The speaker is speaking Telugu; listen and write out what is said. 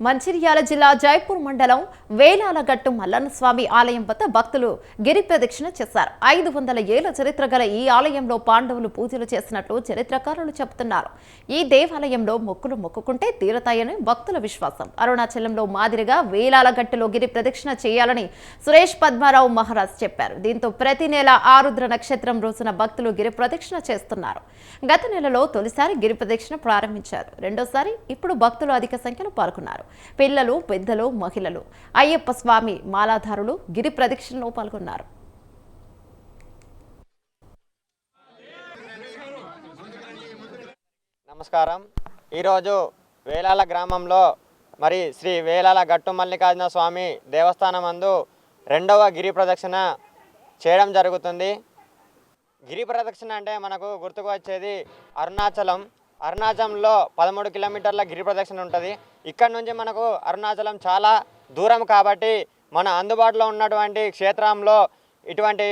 మంచిర్యాల జిల్లా జైపూర్ మండలం వేలాలగట్టు మల్లన్న స్వామి ఆలయం వద్ద భక్తులు గిరి ప్రదక్షిణ చేశారు. ఐదు వందల ఏళ్ళ చరిత్ర గల ఈ ఆలయంలో పాండవులు పూజలు చేసినట్లు చరిత్రకారులు చెబుతున్నారు. ఈ దేవాలయంలో మొక్కులు మొక్కుకుంటే తీరతాయని భక్తుల విశ్వాసం. అరుణాచలంలో మాదిరిగా వేలాలగట్టులో గిరి ప్రదక్షిణ చేయాలని సురేష్ పద్మారావు మహారాజ్ చెప్పారు. దీంతో ప్రతి నెల ఆరుద్ర నక్షత్రం రోజున భక్తులు గిరి ప్రదక్షిణ చేస్తున్నారు. గత నెలలో తొలిసారి గిరి ప్రదక్షిణ ప్రారంభించారు. రెండోసారి ఇప్పుడు భక్తులు అధిక సంఖ్యలో పాల్గొన్నారు. పిల్లలు పెద్దలు మహిళలు. అయ్యప్ప స్వామి మాలాధారులు గిరి ప్రదక్షిణలో పాల్గొన్నారు. నమస్కారం. ఈరోజు వేలాల గ్రామంలో మరి శ్రీ వేలాల గట్టు మల్లికార్జున స్వామి దేవస్థానం అందు రెండవ గిరి ప్రదక్షిణ చేయడం జరుగుతుంది. గిరి ప్రదక్షిణ అంటే మనకు గుర్తుకు వచ్చేది అరుణాచలం. అరుణాచలంలో పదమూడు కిలోమీటర్ల గిరి ప్రదక్షిణ ఉంటుంది. ఇక్కడ నుంచి మనకు అరుణాచలం చాలా దూరం కాబట్టి మన అందుబాటులో ఉన్నటువంటి క్షేత్రంలో ఇటువంటి